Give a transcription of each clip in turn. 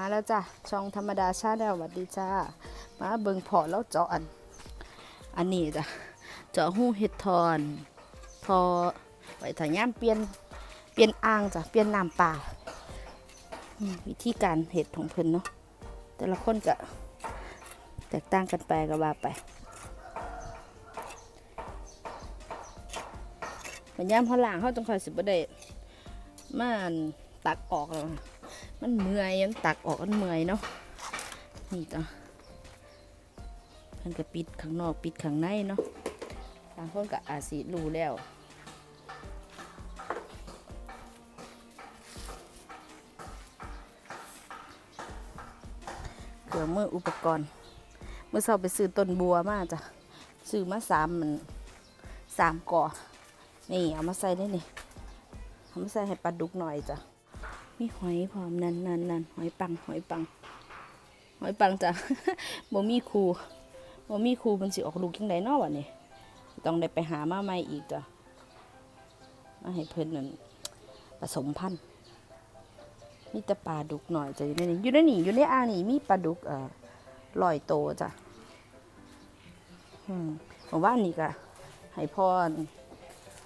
มาแล้วจ้ะ ช่องธรรมดาชาแนลสวัสดีจ้า มาเบิงพอแล้วเจาะอัน อันนี้จ้ะ เจาะหูเห็ดทอน พอไว้ถ่ายย่ามเปลี่ยน เปลี่ยนอ่างจ้ะ เปลี่ยนน้ำปลาวิธีการเห็ดของเพิ่นเนาะ แต่ละคนก็แตกต่างกันไปก็ว่าไปมันย่ามเขาล่างเขาต้องคอยสิบได้มันตักออกแล้ว มันเมื่อยมันตักออกมันเมื่อยเนาะนี่จ้ะมันก็ปิดข้างนอกปิดข้างในเนาะบางคนก็อาจสิรู้แล้วเกือมืออุปกรณ์ เมื่อเช้าไปซื้อต้นบัวมาจ้ะซื้อมาสามมันสามก่อนี่เอามาใส่ได้นี่เอามาใส่ให้ปลาดุกหน่อยจ้ะ มีหอยพร้อมนั่นนั่นนั่นหอยปัง หอยปัง หอยปังจ้ะบ่มีครูบ่มีครูมันสิออกลูกยังไงเนาะวะนี่ต้องได้ไปหามาใหม่อีกจ้ะมาให้เพิ่นนั่นผสมพันธุ์มีแต่ปลาดุกหน่อยจ้ะอยู่ในนี้อยู่ในนี่อยู่ในอ่างนี่มีปลาดุกเอ่อลอยโตจ้ะอืมเมื่านนี้ก็ให้พ่อ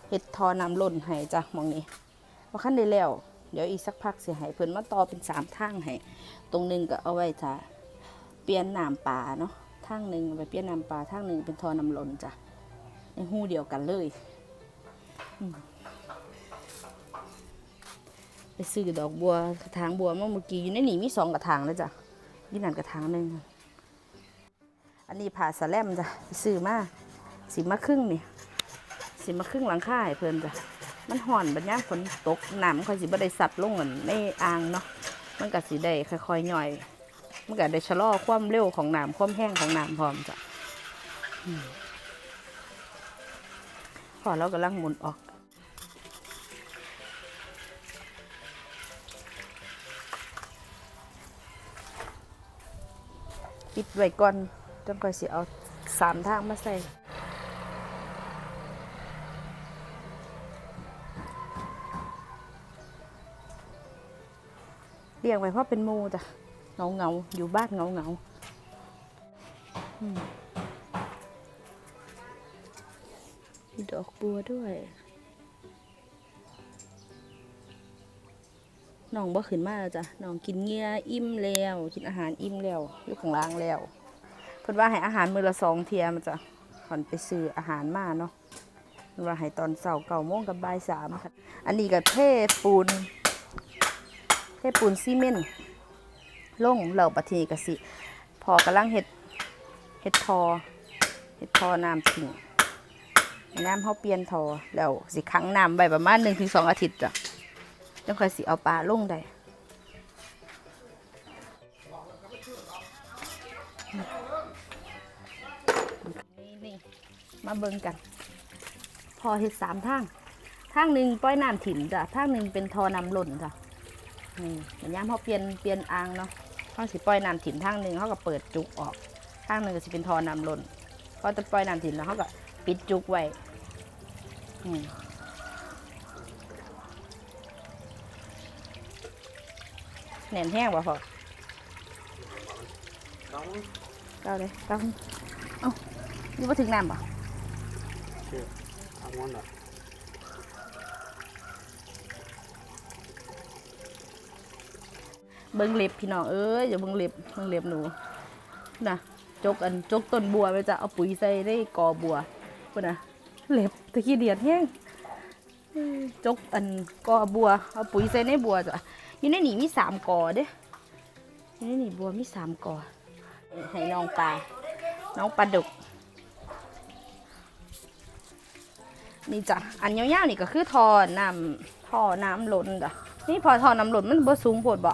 เฮ็ดทอน้ำล้นให้จ้ะมองนี้ว่าคันได้แล้ว เดี๋ยวอีกสักพักเสียหายเพิ่นมาต่อเป็นสามทางให้ตรงหนึงก็เอาไว้จ้ะเปลี่ยนน้ำปลาเนาะทางหนึ่งไปเปลี่ยนน้ำปลาทางหนึ่งเป็นทอน้ำล้นจ้ะในหู้เดียวกันเลยไปซื้อดอกบัวกระถางบัวเมื่อเมื่อกี้อยู่ในหนีมีสองกระถางแล้วจ้ะยี่นั่นกระถางหนึ่งอันนี้ผ่าสะแลมจ้ะไปซื้อมาสีมาครึ่งนี่สีมาครึ่งหลังค่าให้เพิ่นจ้ะ มันห่อนบัดนี้ฝนตกน้ำมันค่อยสิบ่ได้สับลงเหมือนในอ่างเนาะมันก็สิได้ค่อยๆย่อย มันก็ได้ชะลอความเร็วของน้ำความแห้งของน้ำพร้อมจ้ะพอเรากำลังหมุนออกปิดไว้ก่อนจนค่อยสิเอาสามทางมาใส่ เลี้ยงไว้เพราะเป็นหมูจ้ะเงาเงาอยู่บ้านเงาเงามีดอกบัวด้วยน้องบ่ขึ้นมาแล้วจ้ะน้องกินเงี้ยอิ่มแล้วกินอาหารอิ่มแล้วอยู่ข้างล่างแล้วเพิ่นว่าให้อาหารมื้อละสองเทียมันจ้ะก่อนไปซื้ออาหารมาเนาะเพิ่นว่าให้ตอนเช้าเก้าโมงกับบ่ายสามค่ะอันนี้ก็เทปูน เทปูนซีเมนต์ลงเหล่าปฏิกสิพอกำลังเห็ดเห็ดทอเห็ดทอน้ำทิ้งน้ำเขาเปลี่ยนทอแล้วสิขังน้ำไว้ประมาณหนึ่งถึงสองอาทิตย์จ้ะจังค่อยสิเอาปลาลงได้นี่นี่มาเบิ่งกัน พอเห็ดสามทางทางหนึ่งปล่อยน้ำถิ่มจ้ะทางหนึ่งเป็นทอน้ำหล่นจ้ะ นี่เดี๋ยวยามเขาเปลี่ยนเปลี่ยนอ่างเนาะเขาสิปล่อยน้ำถิ่มทางหนึ่งเขาก็เปิดจุกออกทางหนึ่งก็สิเป็นทอน้ำล้นพอจะปล่อยน้ำถิ่มแล้วเขาก็ปิดจุกไว้แหน่นแห้งป่ะพอน้อเก้าเลยเก้าเอ้านี่ว่าถึงน้ำป่ะเชื่อเอางอนเหรอ เบิ้งเล็บพี่น้องเอ้ยอย่าเบิ้งเล็บเบิ้งเล็บหนูนะจกอันจกต้นบัวไปจะเอาปุ๋ยใส่ได้กอบัวพุ่นนะเล็บตะกี้เดียดแห้งจกอันกอบัวเอาปุ๋ยใส่ในบัวจ้ะอยู่ในนี่มีสามกอเด้อยู่ในนี่บัวมีสามกอให้น้องปลาน้องปลาดุกนี่จ้ะอันยาวๆนี่ก็คือทอน้ำทอน้ำล้นจ้ะนี่พอทอน้ำล้นมันบ่สูงโพดบ่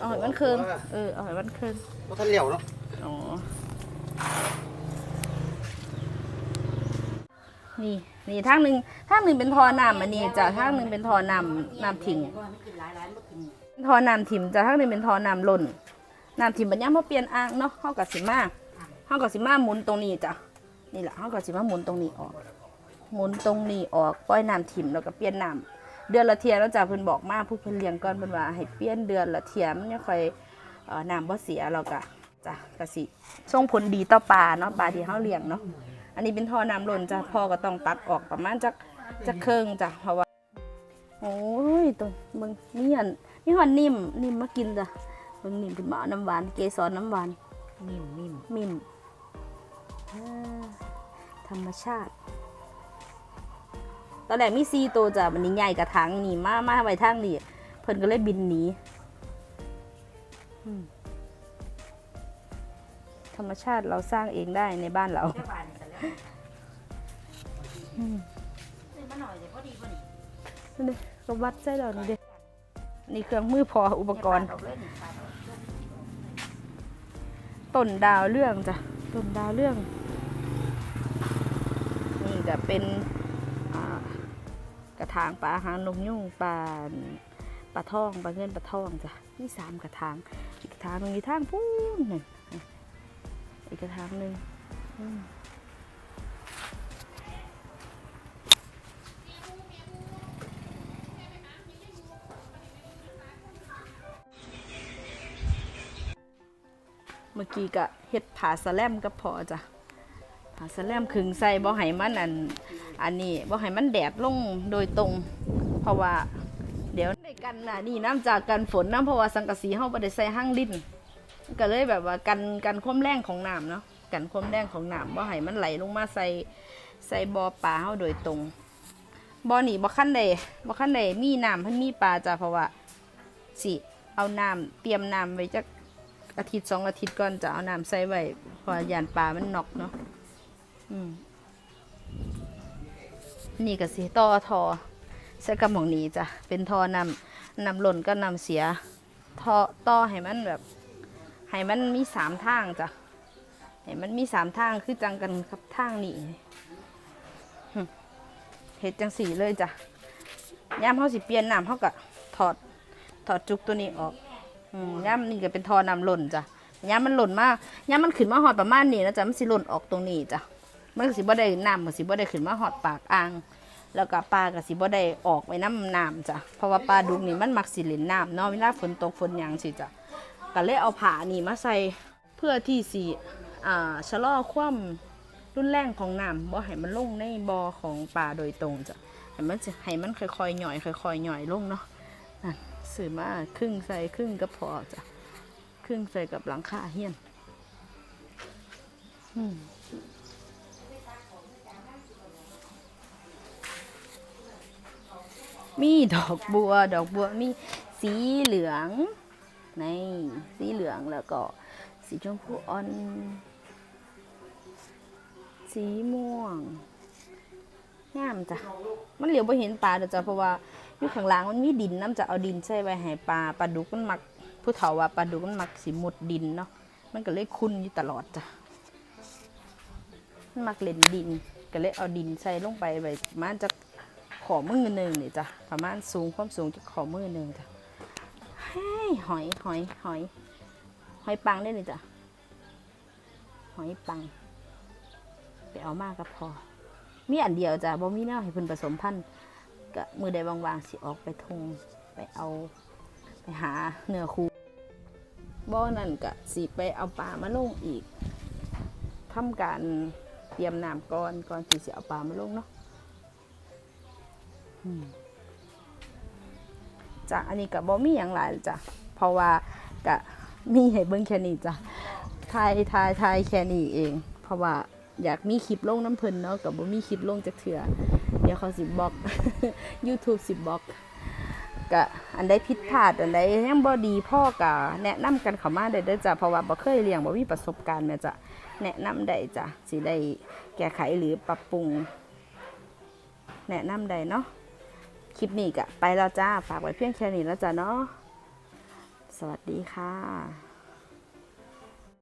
เอาให้มันเคืองเออเอาให้มันเคืองว่าท่านเหลียวเนาะอ๋อ นี่นี่ทางหนึ่งทางหนึ่งเป็นทอน้ำอันนี้จ้ะทางหนึ่งเป็นทอน้ำน้ำถิ่งทอน้ำถิ่มจ้ะทางหนึ่งเป็นทอน้ำล้นน้ำถิ่มบัดย่ามเขาเปลี่ยนอ่างเนาะเขากับสิมาเขากับสิมาหมุนตรงนี้จ้ะนี่แหละเขากับสิมาหมุนตรงนี้ออกหมุนตรงนี้ออกปล่อยน้ำถิ่มแล้วก็เปลี่ยนน้ำ เดือนละเทียแล้วจ้ะเพิ่นบอกมาผู้เพิ่นเลี้ยงก่อนเพิ่นว่าให้เปลี่ยนเดือนละเทียมันเนี่ยค่อยเอ่อน้ำบ่เสียเราก็จ้ะกสิส่งผลดีต่อปลาเนาะปลาที่เขาเลี้ยงเนาะอันนี้เป็นท่อน้ำล้นจ้ะพ่อก็ต้องตัดออกประมาณจักจักเครื่องจ้ะเพราะว่าโอ้ยตัวมึงนี่อันนี่หอนนิ่มนิ่มมากินจ้ะมึงนิ่มขึ้นมาเอาน้ำหวานเกสรน้ำหวานนิ่มนิ่มมิ่มอ่าธรรมชาติ ตอนแรกมีซีตัวจ้ะมันนี้ใหญ่กระถังนี่มามาไว้ทางนี่เพิ่นก็เลยบินหนีธรรมชาติเราสร้างเองได้ในบ้านเรานี่ก็วัดใช่เรานี่เด้นี่เครื่องมือพออุปกรณ์ ต้นดาวเรื่องจ้ะ ต้นดาวเรื่อง นี่ก็เป็น กระถางปลาหางนกยุ่งปลาปลาทองปลาเงินปลาทองจ้ะนี่สามกระถางอีกกระถางหนึงอีกทางพูนหนึ่งอีกกระถางหนึ่งเมื่อกี้ก็เฮ็ดผาสแลมกับพอจ้ะ สแลมขึงใส่บ่ให้มันอันอันนี้บ่ให้มันแดดลงโดยตรง เพราะว่าเดี๋ยวในกันน่ะนี่น้ำจากกันฝนน้ำเพราะว่าสังกะสีเฮาบ่ได้ใส่ห้างลิ้นก็เลยแบบว่ากันกันความแรงของน้ำเนาะกันความแรงของน้ำบ่ให้มันไหลลงมาใส่ใส่บ่อปลาเฮาโดยตรงบ่อนี่บ่คันใดบ่คันใดมีน้ำเพิ่นมีปลาจ้ะเพราะว่าสิเอาน้ำเตรียมน้ำไว้จักอาทิตย์สองอาทิตย์ก่อนจะเอาน้ำใส่ไว้เพราะว่ายานปลามันนอกเนาะ นี่ก็สิต่อทอใช้กำของนี้จ้ะ เป็นทอนำนำหล่นก็นำเสียท่อต่อให้มันแบบให้มันมีสามทางจ้ะให้มันมีสามทางคือจังกันครับทางนี้หึเฮ็ดจังสีเลยจ้ะย่ามเขาสิเปลี่ยนน้ำเขาก็ถอดถอดจุกตัวนี้ออกย่ามนี่ก็เป็นทอนำหล่นจ้ะย่ามมันหล่นมากย่ามมันขึ้นมาหอดประมาณนี้นะจ๊ะมันสิหล่นออกตรงนี้จ้ะ มันก็สิบ่ได้น้ำมันสิบ่ได้ขึ้นมาหอดปากอ่าง แล้วก็ปลาก็สิบ่ได้ออกไปน้ำน้ำจ้ะเพราะว่าปลาดุกนี่มันมักสิเล่นน้ำเนาะเวลาฝนตกฝนหยังสิจ้ะก็เลยเอาผ้านี่มาใส่เพื่อที่สิอ่าชะลอความรุนแรงของน้ำบ่ให้มันลงในบ่อของปลาโดยตรงจ้ะให้มันให้มันค่อยๆหย่อยค่อยๆหย่อยลงเนาะนั่นซื้อมาครึ่งใส่ครึ่งก็พอจ้ะครึ่งใส่กับหลังคาเฮียนอืม มีดอกบัว ดอกบัวมีสีเหลืองในสีเหลืองแล้วก็ สีชมพูอ่อน สีม่วงงามจ้ะ มันเหลียวไปเห็นปลาเด้อจ้ะเพราะว่าอยู่ข้างล่างมันมีดินน้ำจะเอาดินใส่ไว้ให้ปลาปลาดุกมันมักผู้เฒ่าว่าปลาดุกมันมักสิมุดดินเนาะมันก็เลยคุ้นอยู่ตลอดจ้ะมันมักเล่นดิน ก็เลยเอาดินใส่ลงไปไว้ปมาณจะ อมือหนึ่งนี่จ้ะประมาณสูงความสูงจะขอมือหนึ่งจ้ะเฮ้หอยหอยหอย หอยปังได้เลยจ้ะหอยปัง ไปเอามากก็พอ มีอันเดียวจ้ะบ่มีแนวให้เพิ่นผสมพันธุ์ก็มือใดวางๆสิออกไปทงไปเอา ไปหาเนื้อคูบ่อนั่นก็สิไปเอาปลามาลงอีกทำการเตรียมน้ำก่อนก่อนที่สิเอาปลามาลงเนาะ จ้ะอันนี้กับบ่มีอย่างหลายจ้ะเพราะว่ากะมีให้เบิ่งแค่นี้จ้ะทายทายทายแค่นี้เอง เพราะว่าอยากมีคลิปลงน้ำเพิ่นเนาะกับบ่มีคลิปลงจักเถื่อเดี๋ยวเขาสิบบล็อก YouTube สิบบล็อกกะอันใดผิดพลาดอันใดยังบ่ดีพ่อกะแนะนำกันเข้ามาได้เด้อจ้ะเพราะว่าบ่เคยเลี้ยงบ่มีประสบการณ์แม่จ้ะแนะนำได้จ้ะสิได้แก้ไขหรือปรับปรุง แนะนำได้เนาะ คลิปนี้กะไปแล้วจ้า ฝากไว้เพียงแค่นี้แล้วจ้าเนาะ สวัสดีค่ะ